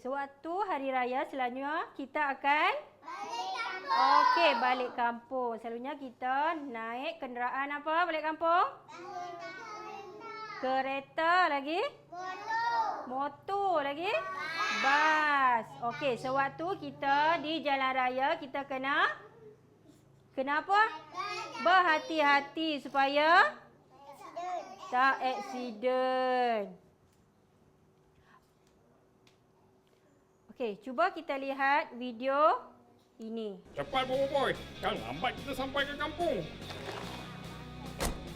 sewaktu hari raya selanjutnya kita akan Okey, balik kampung. Selalunya kita naik kenderaan apa balik kampung? Kereta lagi? Motor lagi? Bas. Okey, sewaktu kita di jalan raya kita kena Kenapa? Berhati-hati supaya tak aksiden. Okey, cuba kita lihat video ini. Cepat Bobo Boy, kan lambat kita sampai ke kampung.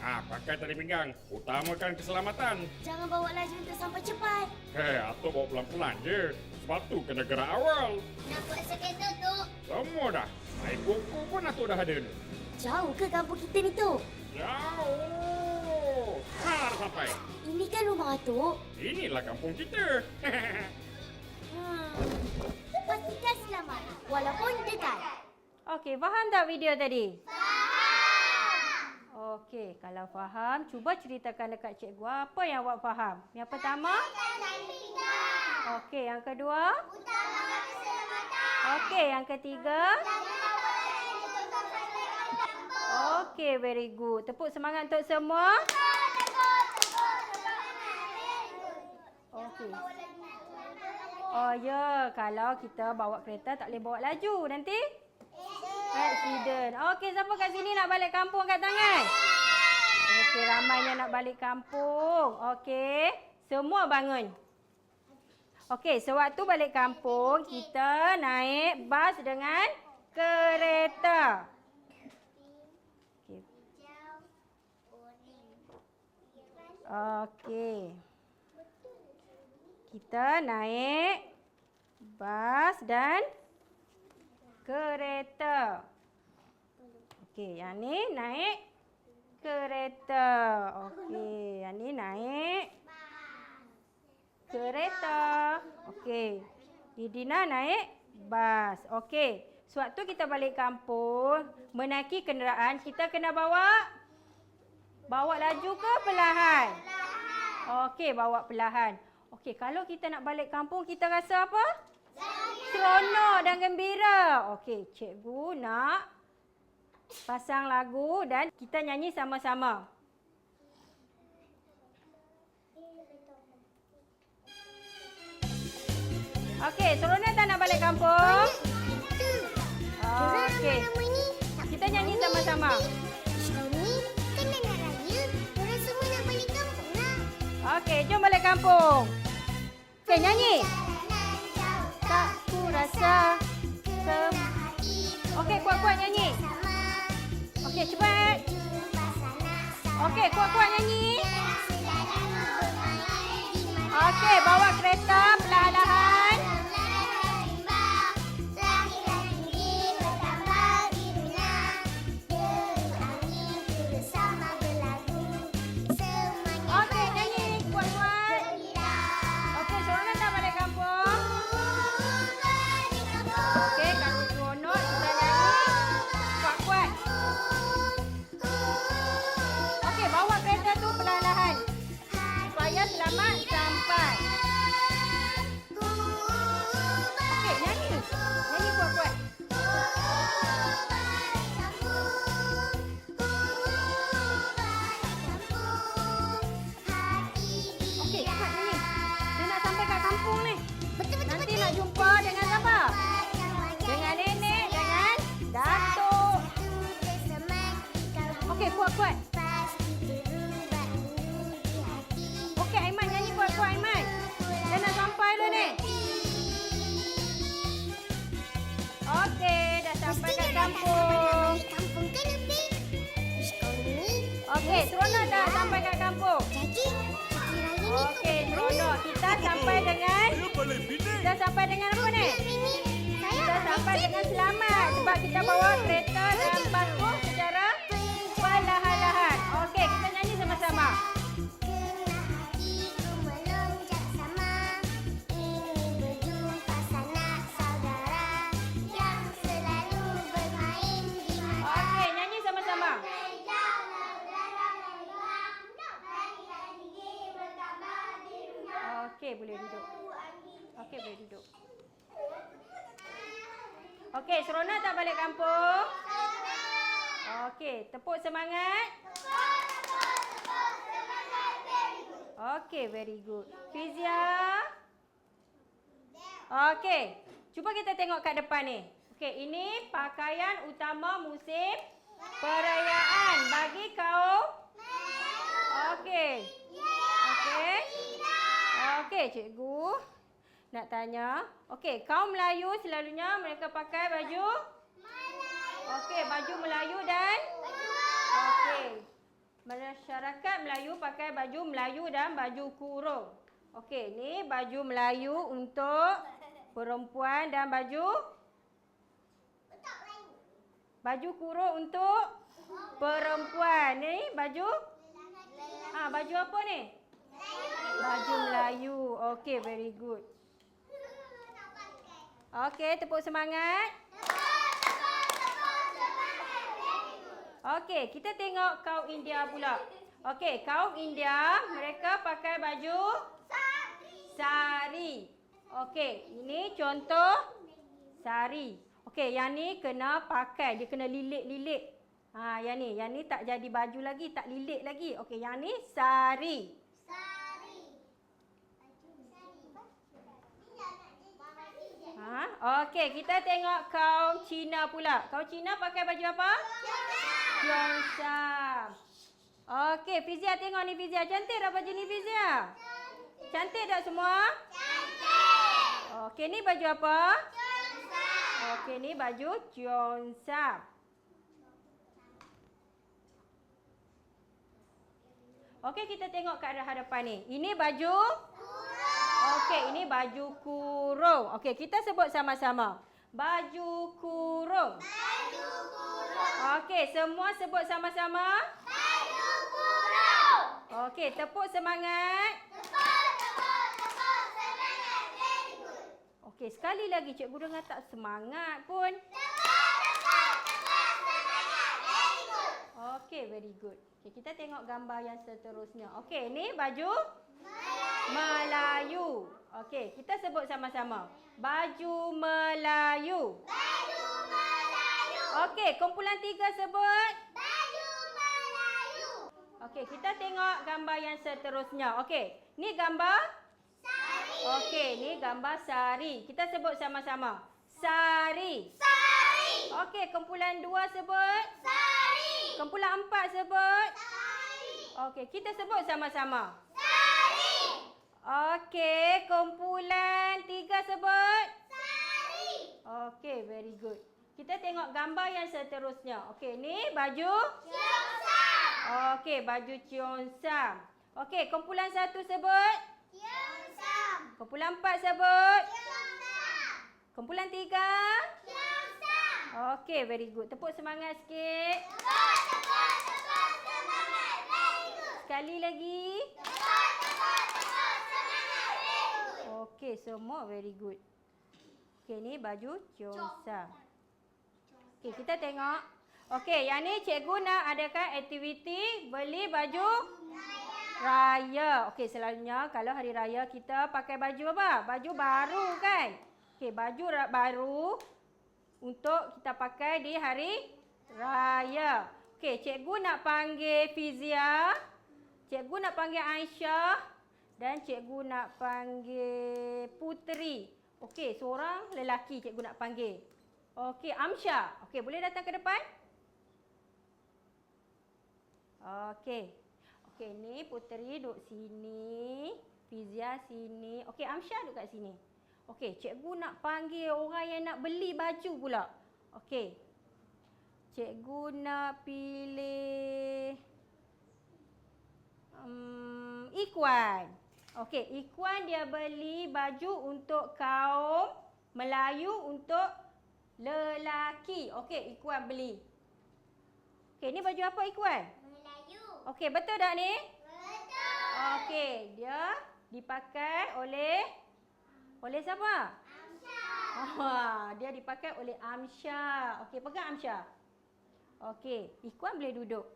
Ah, pakai tali pinggang. Utamakan keselamatan. Jangan bawa laju untuk sampai cepat. Hei, atau bawa pelan-pelan je. Sebab tu kena gerak awal. Nak buat sekereta tu. Semua dah. Air buku pun atuk dah ada ni. Jauh ke kampung kita ni tu? Jauh. Ha, dah sampai. Ini kan rumah Atuk. Inilah kampung kita. Hmm. Pastikan selamat. Walaupun dekat. Okey, faham tak video tadi? Faham. Okey, kalau faham, cuba ceritakan dekat cikgu apa yang awak faham. Yang pertama? Okey, yang kedua? Okey, yang ketiga? Okey, very good. Tepuk semangat untuk semua. Okey. Oh ya, kalau kita bawa kereta tak boleh bawa laju nanti accident. Okey, siapa kat sini nak balik kampung kat tangan? Okey, ramainya nak balik kampung. Okey, semua bangun. Okey, sewaktu balik kampung, kita naik bas dengan kereta. Okey. Kita naik bas dan kereta. Okey, yang ni naik kereta. Okey, yang ni naik kereta. Okey. Didina naik bas. Okey. Sewaktu kita balik kampung, menaiki kenderaan, kita kena bawa bawa laju ke perlahan? Okey, bawa perlahan. Okey, kalau kita nak balik kampung, kita rasa apa? Seronok dan gembira. Okey, cikgu nak pasang lagu dan kita nyanyi sama-sama. Okey, seronok tak nak balik kampung? Okey. Kita nyanyi sama-sama. Okey, jom balik kampung. Okey, nyanyi. Sem... Okey, kuat-kuat nyanyi. Okey, cepat. Okey, kuat-kuat nyanyi. Okey, bawa kereta perlahan-lahan. Sampai dengan selamat sebab kita bawa kereta dan bas tu secara perlahan-lahan. Okey, kita nyanyi sama-sama. Okey, boleh duduk. Okey, boleh duduk. Okey, seronok tak balik kampung? Okey, tepuk semangat. Okey, very good. Fizia. Okey, cuba kita tengok kat depan ni. Okey, ini pakaian utama musim perayaan bagi kaum Okey. Okey. Okey, cikgu nak tanya. Okey, kaum Melayu selalunya mereka pakai baju Okey, baju Melayu dan Okey. Masyarakat Melayu pakai baju Melayu dan baju kurung. Okey, ni baju Melayu untuk perempuan dan baju baju kurung untuk perempuan. Ni baju Ah, baju apa ni? Baju Melayu. Okey, very good. Okey, tepuk semangat. Okey, kita tengok kaum India pula. Okey, kaum India mereka pakai baju sari. Okey, ini contoh sari. Okey, yang ni kena pakai, dia kena lilit-lilit. Ha, yang ni, yang ni tak jadi baju lagi, tak lilit lagi. Okey, yang ni sari. Ha, okey, kita tengok kaum Cina pula. Kaum Cina pakai baju apa? Cheongsam. Okey, Fizia tengok ni Fizia. Cantik tak baju ni Fizia? Cantik tak semua? Cantik. Okey, ni baju apa? Cheongsam. Okey, ni baju Cheongsam. Okey, kita tengok kat arah hadapan ni. Ini baju Okey, ini baju kurung. Okey, kita sebut sama-sama. Baju kurung. Baju kurung. Okey, semua sebut sama-sama. Baju kurung. Okey, tepuk semangat. Tepuk, tepuk, tepuk semangat. Very good. Okey, sekali lagi cikgu dengar tak semangat pun. Tepuk, tepuk, tepuk semangat. Very good. Okey, very good. Okey, kita tengok gambar yang seterusnya. Okey, ni baju Melayu. Okey, kita sebut sama-sama. Baju Melayu. Baju Melayu. Okey, kumpulan tiga sebut. Baju Melayu. Okey, kita tengok gambar yang seterusnya. Okey, ni gambar sari. Okey, ni gambar sari. Kita sebut sama-sama. Sari. Sari. Okey, kumpulan dua sebut. Sari. Kumpulan empat sebut. Sari. Okey, kita sebut sama-sama. Okey, kumpulan tiga sebut. Sari. Okey, very good. Kita tengok gambar yang seterusnya. Okey, ni baju Cheongsam. Okey, baju Cheongsam. Okey, kumpulan satu sebut. Cheongsam. Kumpulan empat sebut. Cheongsam. Kumpulan tiga. Cheongsam. Okey, very good. Tepuk semangat sikit. Tepuk, tepuk, tepuk semangat. Very good. Sekali lagi. Okey, semua very good. Okey, ni baju Cheongsam. Okey, kita tengok. Okey, yang ni cikgu nak adakan aktiviti beli baju raya. Okey, selalunya kalau hari raya kita pakai baju apa? Baju baru kan? Okey, baju baru untuk kita pakai di hari raya. Okey, cikgu nak panggil Fizia. Cikgu nak panggil Aisyah dan cikgu nak panggil Puteri. Okey, seorang lelaki cikgu nak panggil. Okey, Amsha. Okey, boleh datang ke depan? Okey. Okey, ni Puteri duduk sini. Fizia sini. Okey, Amsha duduk kat sini. Okey, cikgu nak panggil orang yang nak beli baju pula. Okey. Cikgu nak pilih um, Ikwan. Okey, Ikwan dia beli baju untuk kaum Melayu untuk lelaki. Okey, Ikwan beli. Okey, ni baju apa Ikwan? Melayu. Okey, betul tak ni? Betul. Okey, dia dipakai oleh oleh siapa? Amsha. Oh, dia dipakai oleh Amsha. Okey, pegang Amsha. Okey, Ikwan boleh duduk.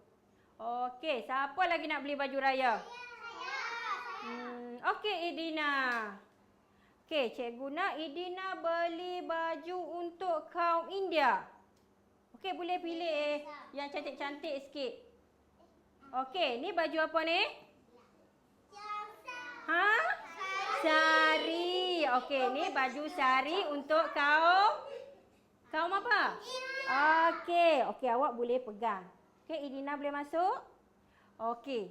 Okey, siapa lagi nak beli baju raya? Hmm, okey Edina. Okey, Cikgu nak Idina beli baju untuk kaum India. Okey, boleh pilih eh, yang cantik-cantik sikit. Okey, ni baju apa ni? Ha? Sari. Okey, ni baju sari untuk kaum kaum apa? Okey, okey awak boleh pegang. Okey, Idina boleh masuk? Okey.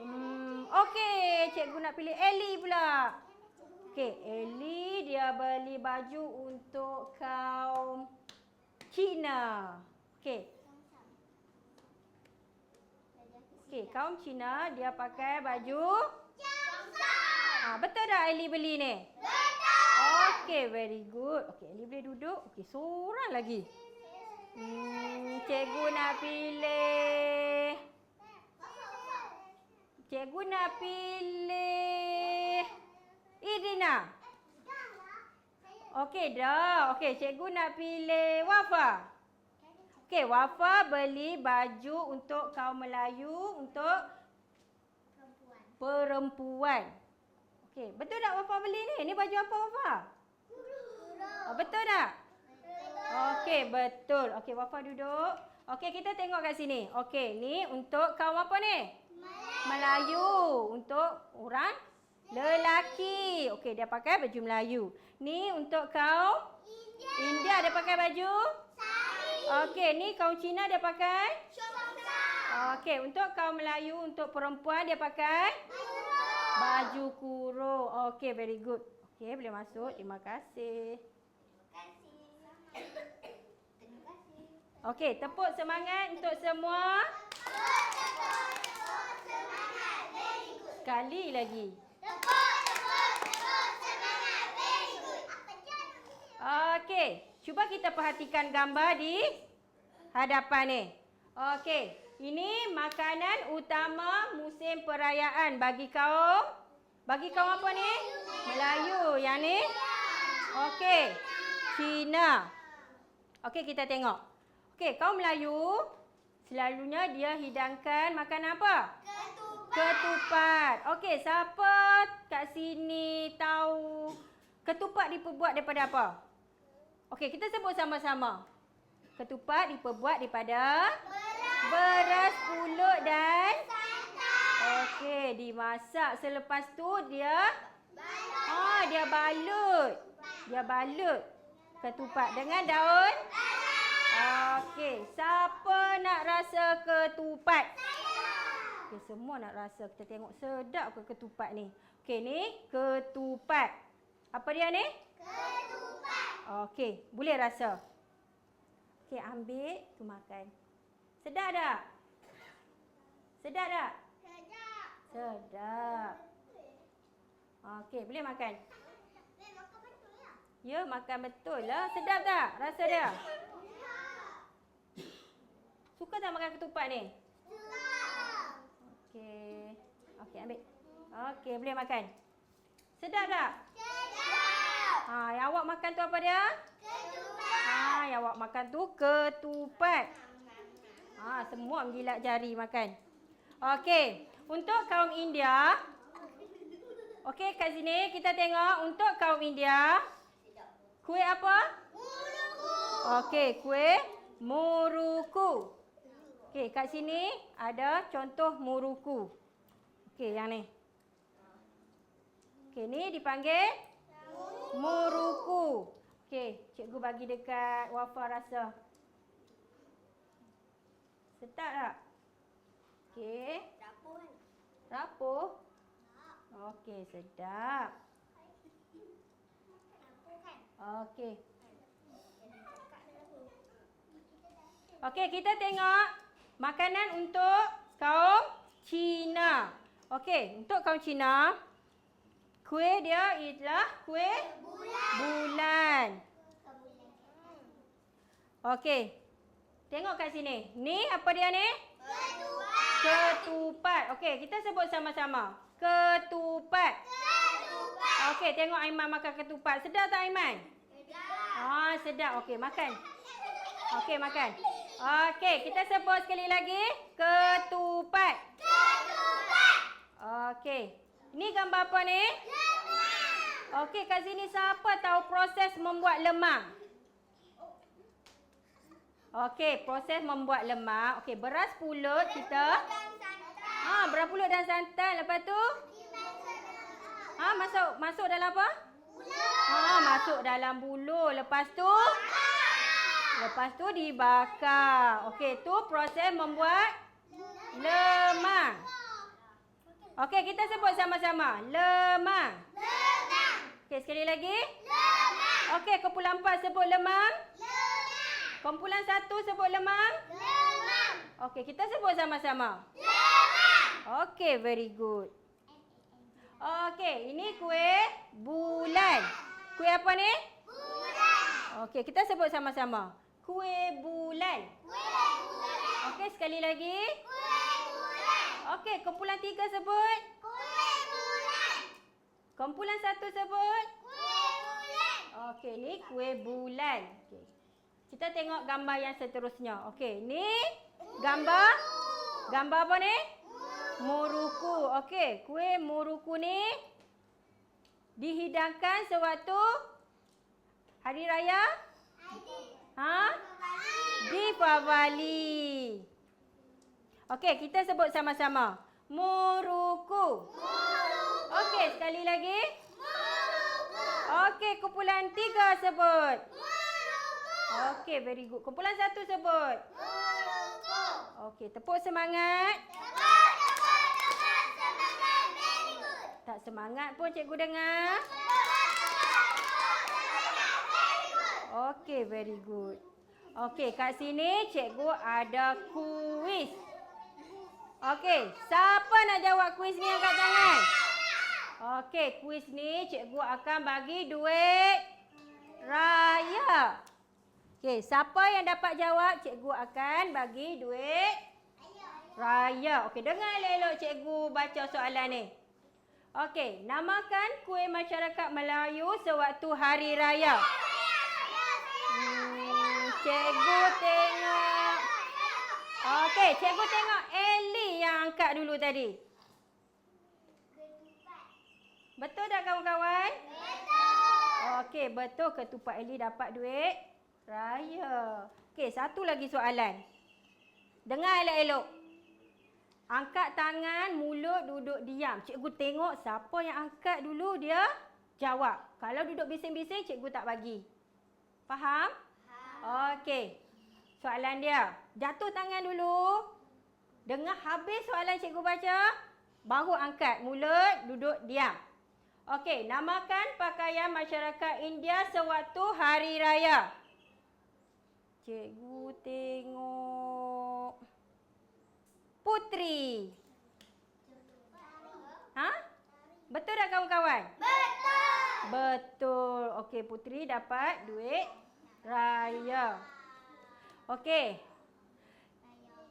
Hmm, okey, cikgu nak pilih Ellie pula. Okey, Ellie dia beli baju untuk kaum Cina. Okey. Okey, kaum Cina dia pakai baju Ah, betul tak Ellie beli ni? Okey, very good. Okey, Ellie boleh duduk. Okey, seorang lagi. Hmm, cikgu nak pilih. Cikgu nak pilih. Idina. Okey dah. Okey, cikgu nak pilih Wafa. Okey, Wafa beli baju untuk kaum Melayu untuk perempuan. Okey, betul tak Wafa beli ni? Ni baju apa Wafa? Oh, betul tak? Okey, betul. Okey, Wafa duduk. Okey, kita tengok kat sini. Okey, ni untuk kaum apa ni? Melayu. Untuk orang lelaki. Okey, dia pakai baju Melayu. Ni untuk kaum India dia pakai baju? Okey, ni kaum Cina dia pakai? Okey, untuk kaum Melayu, untuk perempuan dia pakai? Baju kurung. Okey, very good. Okey, boleh masuk. Terima kasih. Okey, tepuk semangat untuk semua. Sekali lagi. Okey, cuba kita perhatikan gambar di hadapan ni. Okey, ini makanan utama musim perayaan bagi kaum bagi kaum apa ni? Melayu. Yang ni? Okey, Cina. Okey, kita tengok. Okey, kaum Melayu selalunya dia hidangkan makanan apa? Ketupat. Okey, siapa kat sini tahu ketupat diperbuat daripada apa? Okey, kita sebut sama-sama. Ketupat diperbuat daripada beras, pulut dan Okey, dimasak selepas tu dia Ah, dia balut. Dia balut ketupat dengan daun Okey, siapa nak rasa ketupat? Okey, semua nak rasa. Kita tengok sedap ke ketupat ni. Okey, ni ketupat. Apa dia ni? Ketupat. Okey, boleh rasa. Okey, ambil tu makan. Sedap tak? Sedap tak? Sedap. Okey, boleh makan. Ya, makan betul lah. Sedap tak? Rasa dia? Suka tak makan ketupat ni? Okey. Okey, ambil. Okey, boleh makan. Sedap tak? Ha, yang awak makan tu apa dia? Ketupat. Ha, yang awak makan tu ketupat. Ha, semua menjilat jari makan. Okey, untuk kaum India. Okey, kat sini kita tengok untuk kaum India. Kuih apa? Okey, kuih muruku. Okey, kat sini ada contoh muruku. Okey, yang ni. Okey, ni dipanggil muruku. Okey, cikgu bagi dekat Wafa rasa. Sedap tak? Okey. Rapuh? Okey, sedap. Okey. Okey, kita tengok makanan untuk kaum Cina. Okey, untuk kaum Cina, kuih dia ialah kuih bulan. bulan. Okey. Tengok kat sini. Ni apa dia ni? Ketupat. Ketupat. Okey, kita sebut sama-sama. Ketupat. Ketupat. Okey, tengok Aiman makan ketupat. Sedap tak Aiman? Sedap. Ah, sedap. Okey, makan. Okey, makan. Okey, kita sebut sekali lagi. Ketupat. Ketupat. Okey. Ni gambar apa ni? Lemang. Okey, kat sini siapa tahu proses membuat lemang? Okey, proses membuat lemang. Okey, beras pulut kita. Ha, beras pulut dan santan. Lepas tu? Ha, masuk masuk dalam apa? Ha, masuk dalam buluh. Lepas tu? Lepas tu dibakar. Okey, tu proses membuat lemang. Okey, kita sebut sama-sama. Lemang. Okey, sekali lagi. Okey, kumpulan empat sebut lemang. Kumpulan satu sebut lemang. Okey, kita sebut sama-sama. Okey, very good. Okey, ini kuih bulan. Kuih apa ni? Okey, kita sebut sama-sama. Kuih bulan. Okey, sekali lagi. Okey, kumpulan tiga sebut. Kumpulan satu sebut. Okey, ni kuih bulan. Okey. Kita tengok gambar yang seterusnya. Okey, ni gambar gambar apa ni? Muruku. Okey, kuih muruku ni dihidangkan sewaktu hari raya ha? Deepavali. Okey, kita sebut sama-sama. Muruku. Okey, sekali lagi. Okey, kumpulan tiga sebut. Okey, very good. Kumpulan satu sebut. Okey, tepuk semangat. Tak semangat pun cikgu dengar. Okey, very good. Okey, kat sini cikgu ada kuis. Okey, siapa nak jawab kuis ni angkat tangan? Okey, kuis ni cikgu akan bagi duit raya. Okey, siapa yang dapat jawab, cikgu akan bagi duit raya. Okey, dengar elok-elok cikgu baca soalan ni. Okey, namakan kuih masyarakat Melayu sewaktu hari raya. Cikgu tengok. Okey, cikgu tengok Ellie yang angkat dulu tadi. Betul tak kawan-kawan? Okey, betul ketupat Ellie dapat duit raya. Okey, satu lagi soalan. Dengar elok-elok. Angkat tangan, mulut duduk diam. Cikgu tengok siapa yang angkat dulu dia jawab. Kalau duduk bising-bising, cikgu tak bagi. Faham? Okey. Soalan dia. Jatuh tangan dulu. Dengar habis soalan cikgu baca. Baru angkat mulut, duduk diam. Okey, namakan pakaian masyarakat India sewaktu hari raya. Cikgu tengok. Putri. Ha? Betul tak kawan-kawan? Betul. Okey, Putri dapat duit raya. Okey.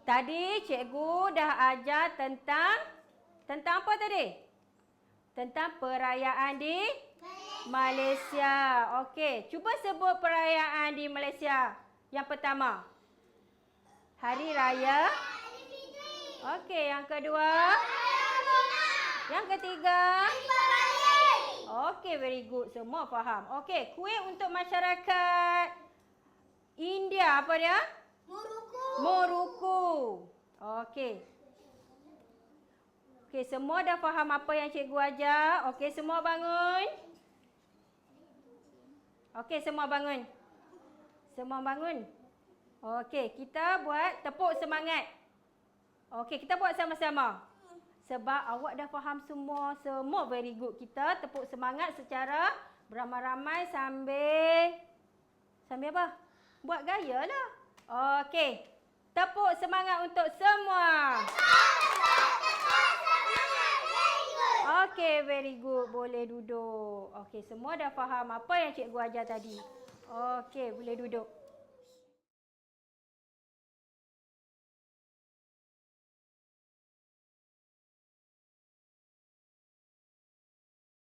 Tadi cikgu dah ajar tentang tentang apa tadi? Tentang perayaan di Malaysia. Okey, cuba sebut perayaan di Malaysia. Yang pertama. Hari Raya. Okey, yang kedua. Yang ketiga. Okey, very good. Semua faham. Okey, kuih untuk masyarakat India apa dia? Moruku. Okey. Okey, semua dah faham apa yang cikgu ajar. Okey, semua bangun. Okey, semua bangun. Semua bangun. Okey, kita buat tepuk semangat. Okey, kita buat sama-sama. Sebab awak dah faham semua, semua very good. Kita tepuk semangat secara beramai-ramai sambil sambil apa? Buat gaya lah. Okey. Tepuk semangat untuk semua. Okey, very good. Boleh duduk. Okey, semua dah faham apa yang cikgu ajar tadi. Okey, boleh duduk.